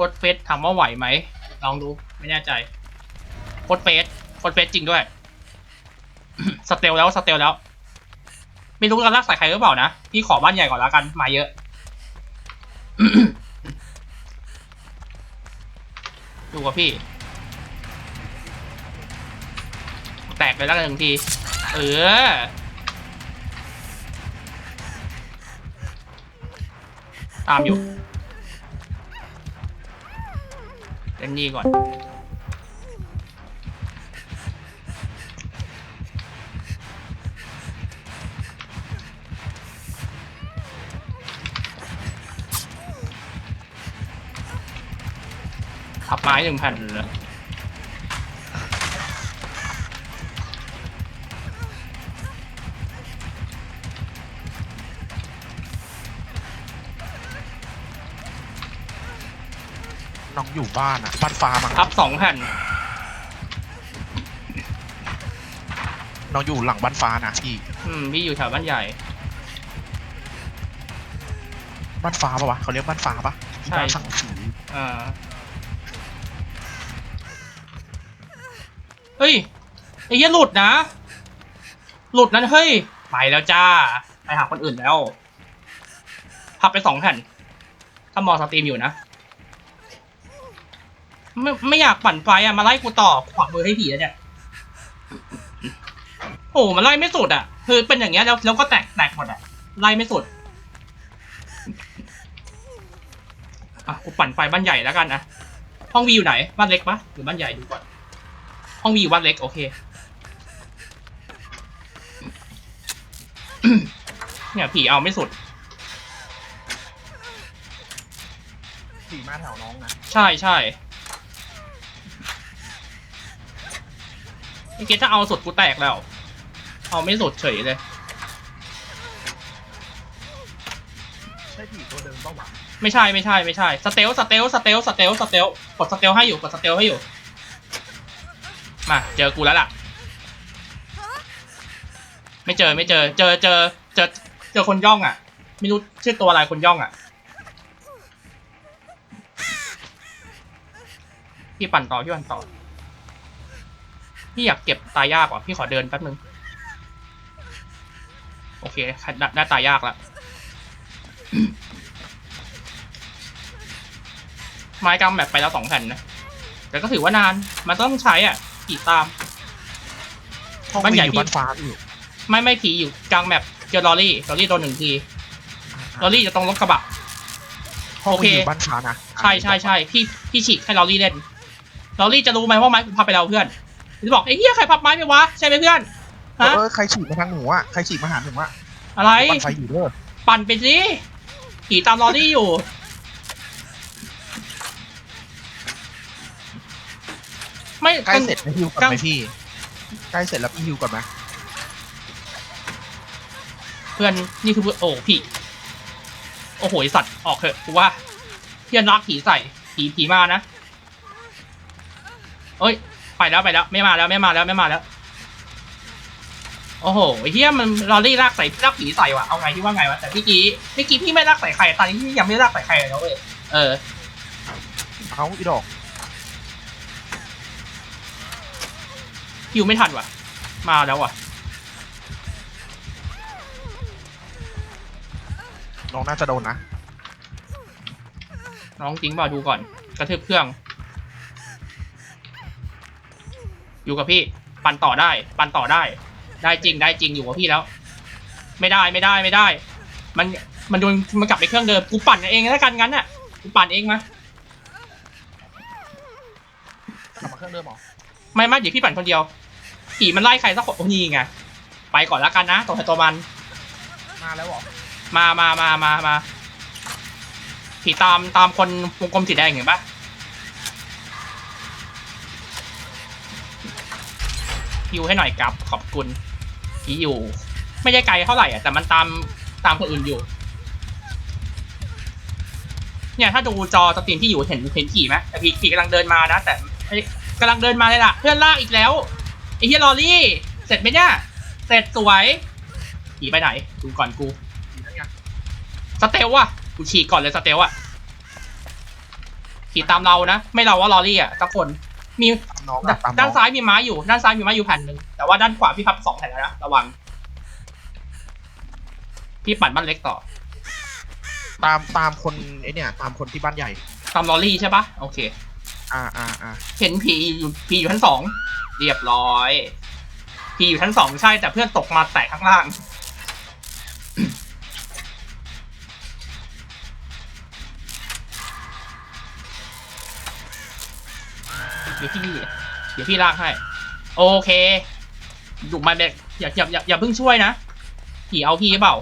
กดเฟสถามว่าไหวไหมลองดูไม่แน่ใจกดเฟสกดเฟสจริงด้วย สเตลแล้วสเตลแล้ว ไม่รู้กันลากใส่ใครหรือเปล่านะพี่ขอบ้านใหญ่ก่อนแล้วกันมาเยอะดูกับพี่ แตกไปแล้วกันหนึ่งที เออตามอยู่ เล่นนี่ก่อน ขับไม้หนึ่งแผ่นเลย น้องอยู่บ้านอะบ้านฟ้ามั้งอัพสองแผ่นน้องอยู่หลังบ้านฟ้านะพี่อืมพี่อยู่แถวบ้านใหญ่บ้านฟ้าปะวะเขาเรียกบ้านฟ้าปะใช่บ้านสังสีอ่าเฮ้ยไอ้เหี้ยหลุดนะ หลุดนั้นเฮ้ยไปแล้วจ้าไปหาคนอื่นแล้วพับไปสองแผ่นถ้ามองสตรีมอยู่นะ ไม่ไม่อยากปั่นไฟอะมาไล่กูต่อขวางมือให้ผีแล้วเนี่ยโอ้มันไล่ไม่สุดอะ คือเป็นอย่างเงี้ยแล้วแล้วก็แตกแตกหมดอะไล่ไม่สุดอะกูปั่นไฟบ้านใหญ่แล้วกันนะห้องวีอยู่ไหนบ้านเล็กปะหรือบ้านใหญ่ดูก่อน ห้องวีอยู่บ้านเล็กโอเคเนี่ยผีเอาไม่สุดผีมาแถวน้องนะ ใช่ใช่ เมื่อกี้ถ้าเอาสุดกูแตกแล้ว เอาไม่สุดเฉยเลย ใช่ผีตัวเดิมปะวะไม่ใช่ไม่ใช่ไม่ใช่สเตลสเตลสเตลสเตลสเตลกดสเตลให้อยู่กดสเตลให้อยู่ มาเจอกูแล้วล่ะ ไม่เจอไม่เจอ เจอเจอเจอเจอคนย่องอะ ไม่รู้ชื่อตัวอะไรคนย่องอะพี่ปั่นต่อพี่ปั่นต่อ พี่อยากเก็บตายยากว่ะพี่ขอเดินแป๊บนึง โอเคได้ได้ตายยากแล้วไม้กำแบบไปแล้วสองแผ่นนะ แต่ก็ถือว่านาน มันต้องใช้อะขี่ตามห้องบ้านใหญ่วีอยู่พี่บ้านฟ้าอยู่ ไม่ไม่ผีอยู่กลางแมปเจอลอรี่ลอรี่โดนหนึ่งทีลอรี่จะตรงรถกระบะห้องโอเควีอยู่บ้านฟ้านะ ใช่ใช่ใช่พี่พี่ฉีกให้ลอรี่เล่นลอรี่จะรู้ไหมว่าไม้กูพับไปแล้วเพื่อน จะบอกไอ้เหี้ยใครพับไม้ไปวะใช่ไหมเพื่อนเอฮะอใครฉีกมาทางหนูอะใครฉีกมาหาหนูอะอะไรบ้านไฟอยู่เด้อปั่นไปสิผีตามลอรี่อยู่ไม่ใกล้เสร็จแล้วฮิวก่อนกลางไหมพี่ใกล้เสร็จแล้วพี่ฮิวก่อนไหมเพื่อนนี่คือโอ้พี่โอ้โหไอ้สัตว์ออกเถอะกูว่าเพื่อนรักผีใส่ผีผีมานะเอ้ย ไปแล้วไปแล้ว ไม่มาแล้วไม่มาแล้วไม่มาแล้ว โอ้โหไอ้เฮียมันลอรี่ลากใส่ลากผีใส่ว่ะเอาไงที่ว่าไงวะแต่พี่กี้พี่กี้พี่ไม่ลากใส่ใครตอนนี้พี่ยังไม่ลากใส่ใครเลยนะเว้ยเออเอาอีดอกคิวไม่ทันว่ะ มาแล้วว่ะน้องน่าจะโดนนะ น้องจริงเปล่าดูก่อน กระทืบเครื่อง อยู่กับพี่ ปั่นต่อได้ ปั่นต่อได้ ได้จริงได้จริงอยู่กับพี่แล้ว ไม่ได้ไม่ได้ไม่ได้ มันมันโดนมันกลับไปเครื่องเดิมกูปั่นเองแล้วกันงั้นน่ะกูปั่นเองมากลับมาเครื่องเดิมเหรอไม่ไม่เดี๋ยวพี่ปั่นคนเดียวผีมันไล่ใครสักคนโอ้นี่ไงไปก่อนแล้วกันนะตัวใครตัวมัน มาแล้วเหรอมามามามามาผีตามตามคนวงกลมสีแดงเห็นปะ ฮิวให้หน่อยครับ ขอบคุณผีอยู่ ไม่ได้ไกลเท่าไหร่อะแต่มันตามตามคนอื่นอยู่ เนี่ยถ้าดูจอสตรีมที่อยู่เห็นเห็นผีไหมแต่ผีผีกำลังเดินมานะ แต่กำลังเดินมาเลยล่ะ เพื่อนลากอีกแล้วไอ้เฮียลอรี่ เสร็จไหมเนี่ย เสร็จสวยผีไปไหนดูก่อนกูสเตลว่ะกูฉีกก่อนเลยสเตลอะผีตามเรานะ ไม่เราว่าลอรี่อะสักคน มีตามน้องอะตามน้ด้าอนงซ้ายมีไม้อยู่ ด้านซ้ายมีไม้อยู่แผ่นหนึ่งแต่ว่าด้านขวาพี่พับสองแผ่นแล้วนะระวัง พี่ปั่นบ้านเล็กต่อตามตามคนไอเนี่ยตามคนที่บ้านใหญ่ ตามลอรี่ใช่ปะโอเค อ่าอ่าอ่าเห็นผีอยู่ผีอยู่ชั้นสองเรียบร้อยผีอยู่ชั้นสองใช่แต่เพื่อนตกมาแตกข้างล่าง เดี๋ยวพี่เดี๋ยวพี่ลากให้ โอเคดูมาเด็กอย่าอย่าอย่าอย่าเพิ่งช่วยนะผีเอาพี่หรือเปล่า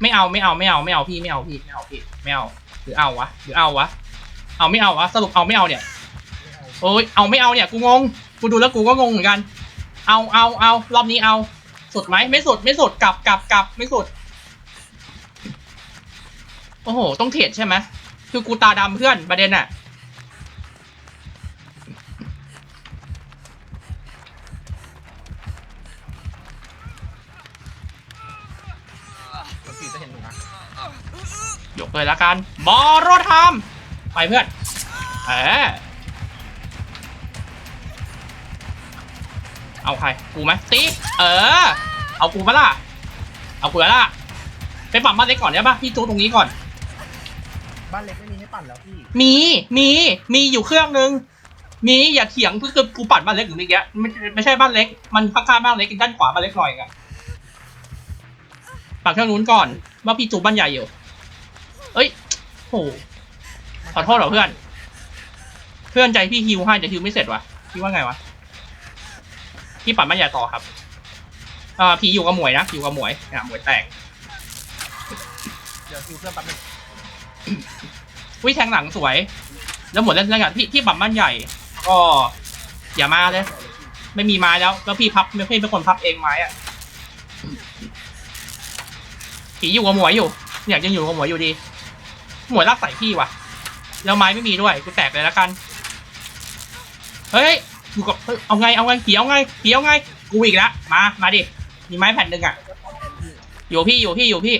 ไม่เอาไม่เอาไม่เอาไม่เอาพี่ไม่เอาพี่ไม่เอาพี่ไม่เอาหรือเอาวะหรือเอาวะเอาไม่เอาวะสรุปเอาไม่เอาเนี่ยโอ้ยเอาไม่เอาเนี่ยกูงงกูดูแล้วกูก็งงเหมือนกัน เอาเอาเอารอบนี้เอาสุดไหมไม่สุดไม่สุดกลับกลับกลับไม่สุดโอ้โห ต้องเทรดใช่ไหมคือกูตาดำเพื่อนประเด็นอะ เลยละกันบอโรทามไปเพื่อนเออเอาใคร กูไหมตีเออ เอากูมาล่ะ เอากูแล้วล่ะ ไปปรับมาเล็กก่อนได้ปะพี่จูตรงนี้ก่อน บ้านเล็กไม่มีให้ปั่นแล้วพี่ มี มี มีอยู่เครื่องนึง มีอย่าเถียงคือคือกูปัดบ้านเล็กอยู่เมื่อกี้ไม่ไม่ใช่บ้านเล็ก มันข้างๆบ้านเล็กด้านขวาบ้านเล็กหน่อยกันปัดเครื่องนู้นก่อนว่าพี่จูบ้านใหญ่อยู่เอ้ย โหขอโทษเหรอเพื่อน เพื่อนใจพี่ฮิวให้แต่ฮิวไม่เสร็จวะพี่ว่าไงวะพี่ปัดบ้านใหญ่ต่อครับอ่าพี่อยู่กับหมวยนะอยู่กับหมวยอะหมวยแตกเดี๋ยวคิวเพื่อนแป๊บนึงวิแทงหลังสวย แล้วหมดแล้วแล้วกันพี่พี่ปรับบ้านใหญ่ ก็อย่ามาเลย ไม่มีไม้แล้วแล้วพี่พับไม่พี่เป็นคนพับเองไม้อะผีอยู่กับหมวยอยู่เนี่ยยังอยู่กับหมวยอยู่ดี หมวยรักใส่พี่ว่ะ แล้วไม้ไม่มีด้วย กูแตกเลยแล้วกัน เฮ้ยอยู่กับเฮ้ยเอาไง เอาไงผีเอาไงผีเอาไง กูอีกแล้วมา มาดิ มีไม้แผ่นหนึ่งอะอยู่พี่ อยู่พี่ อยู่พี่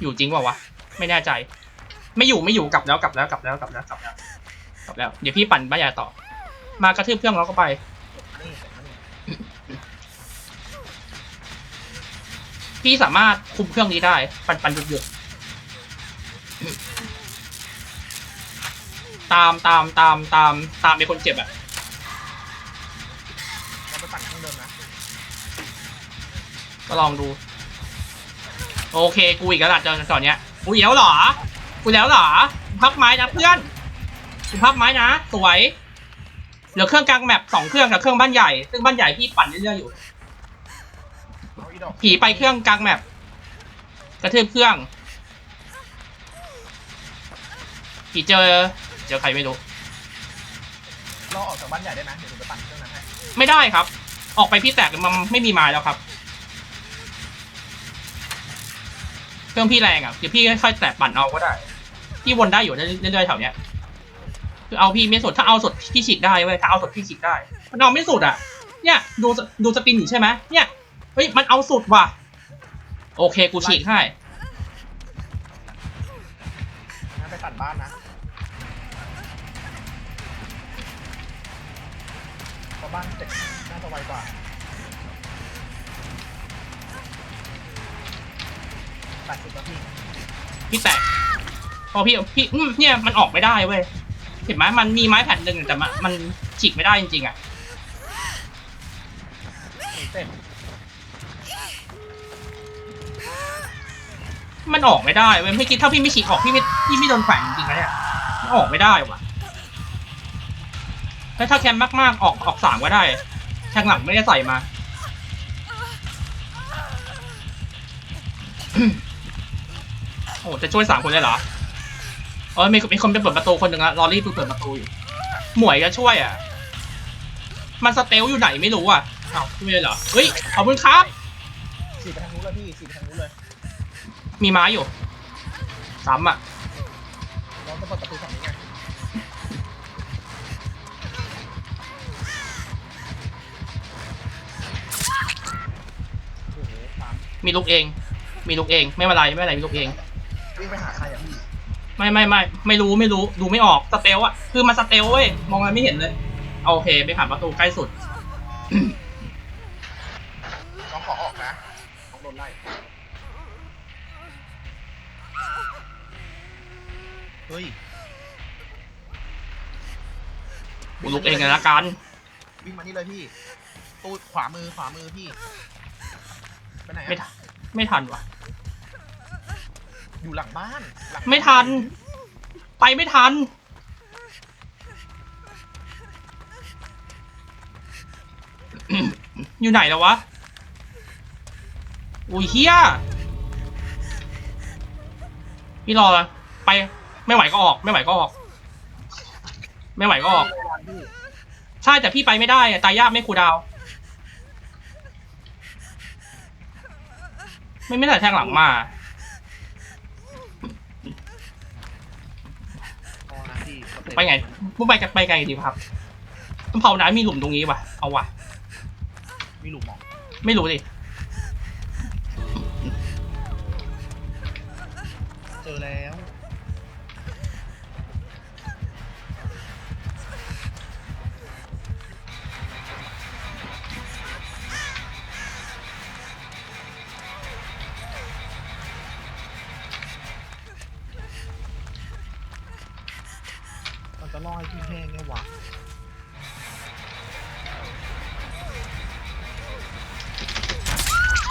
อยู่จริงเปล่าวะ ไม่แน่ใจ ไม่อยู่ ไม่อยู่ กลับแล้ว กลับแล้ว กลับแล้ว กลับแล้ว กลับแล้ว กลับแล้ว เดี๋ยวพี่ปั่นบ้านใหญ่ต่อ มากระทืบเครื่องเราก็ไป นี่เสร็จแล้วนี่ พี่สามารถคุมเครื่องนี้ได้ ปั่นปั่นหยุดหยุดตามตามตามตามตามเป็นคนเจ็บอะเราไปปั่นข้างเดิมนะก็ลองดู โอเค กูอีกแล้วล่ะจอนตอนเนี้ยกูอีกแล้วเหรอ กูแล้วเหรอพับไม้นะเพื่อนกูพับไม้นะ สวย เหลือเครื่องกลางแมปสองเครื่องกับเครื่องบ้านใหญ่ ซึ่งบ้านใหญ่พี่ปั่นเรื่อยๆอยู่เอาอีดอก ผีไปเครื่องกลางแมปกระทืบเครื่อง ผีเจอ เจอใครไม่รู้ เราออกจากบ้านใหญ่ได้ไหมเดี๋ยวหนูไปปั่นเครื่องนั้นให้ไม่ได้ครับ ออกไปพี่แตกมันไม่มีไม้แล้วครับ เครื่องพี่แรงอะเดี๋ยวพี่ค่อยๆแตะปั่นเอาก็ได้ พี่วนได้อยู่เรื่อยๆแถวเนี้ยคือเอาพี่ไม่สุดถ้าเอาสุดพี่ฉีกได้เว้ยถ้าเอาสุดพี่ฉีกได้มันเอาไม่สุดอะ เนี่ยดูดูสปินอยู่ใช่ไหมเนี่ย เฮ้ย มันเอาสุดว่ะ โอเค กูฉีกให้ งั้นไปปั่นบ้านนะเพราะบ้านเจ็ดน่าจะไวกว่าแปดสิบนาทีพี่แตก พอพี่พี่อืมเนี่ย มันออกไม่ได้เว้ย เห็นไหมมันมีไม้แผ่นหนึ่งแต่มันมันฉีกไม่ได้จริงๆอะ หนูเสร็ มันออกไม่ได้เว้ยไม่คิดถ้าพี่ไม่ฉีกออกพี่ไม่พี่ไม่โดนแขวนจริงๆนะเนี่ยมันออกไม่ได้ว่ะแล้วถ้าแคมมากๆออกออกสามก็ได้แทงหลังไม่ได้ใส่มาโอ้จะช่วยสามคนเลยเหรอเออมีมีคนไปเปิดประตูคนหนึ่งละรอรี่ไปเปิดประตูอยู่หมวยจะช่วยอะ มันสเตลอยู่ไหนไม่รู้อะอ้าวไม่เลยเหรอเฮ้ยขอบคุณครับสีไปทางนู้นเลยพี่สีไปทางนู้นเลย มีไม้อยู่ซ้ำอะเราจะเปิดประตูฝั่งนี้ไงโอ้โหสามมีลูกเอง มีลูกเอง ไม่เป็นไรไม่เป็นไรมีลูกเอง วิ่งไปหาใครอะพี่ไม่ไม่ไม่ไม่รู้ไม่รู้ดูไม่ออกสเตลอะคือมันสเตลเว้ยมองอะไรไม่เห็นเลยโอเค ไปหาประตูใกล้สุด น้องขอออกนะน้องโดนไล่ เฮ้ยกูลุกเองเลยละกัน วิ่งมานี่เลยพี่ ตู้ขวามือขวามือพี่ ไปไหนไม่อะทันไม่ทันวะอยู่หลังบ้านหลังไม่ทัน ไปไม่ทัน อยู่ไหนแล้ววะอุ้ยเฮียพี่รอไป ไม่ไหวก็ออก ไม่ไหวก็ออก ไม่ไหวก็ออกพี่ใช่แต่พี่ไปไม่ได้อะตายยากไม่ครูดาว ไม่ไม่แต่แทงหลังมา พอนะพี่สเต็ไปไงมุกไปกันไปไงดีครับต้องเผาน้ำมีหลุมตรงนี้วะเอาวะมีหลุมหมอกไม่รู้ดิ จะล่อให้พี่แห้งไงวะ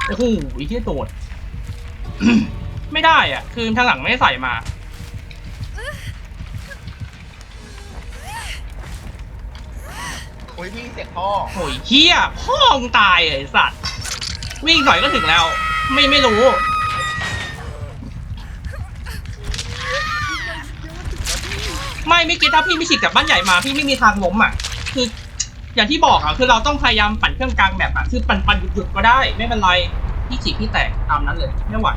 โอ้โหไอ้เหี้ยโดด ไม่ได้อะ คือทางหลังไม่ได้ใส่มา โอ้ยพี่เสียงพ่อโอ้ยเฮียพ่อมึงตายไอ้สัตว์ วิ่งหน่อยก็ถึงแล้ว ไม่ไม่รู้ ไม่ไม่คิดถ้าพี่ไม่ฉีกจากบ้านใหญ่มาพี่ไม่มีทางล้มอะ คือ อย่างที่บอกอะคือเราต้องพยายามปั่นเครื่องกลางแบบอะคือปั่นปั่นหยุดหยุดก็ได้ไม่เป็นไรพี่ฉีกพี่แตกตามนั้นเลยไม่ไหว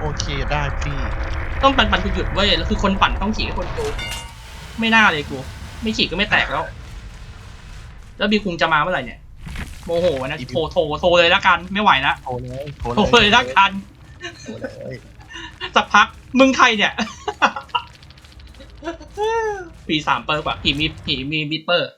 โอเคได้พี่ต้องปั่นปั่นหยุดหยุดเว้ยแล้วคือคนปั่นต้องฉีกให้คนดูไม่น่าเลยกู ไม่ฉีกก็ไม่แตกแล้ว แล้วบีคุงจะมาเมื่อไหร่เนี่ยโมโหนะโทรโทรโทรเลยละกันไม่ไหวละโทรเลยโทรโทรเลยละกันโทรเลยสักพักมึงใครเนี่ย ปีสามเปอร์กว่าผีมีผีมีมิดเปอร์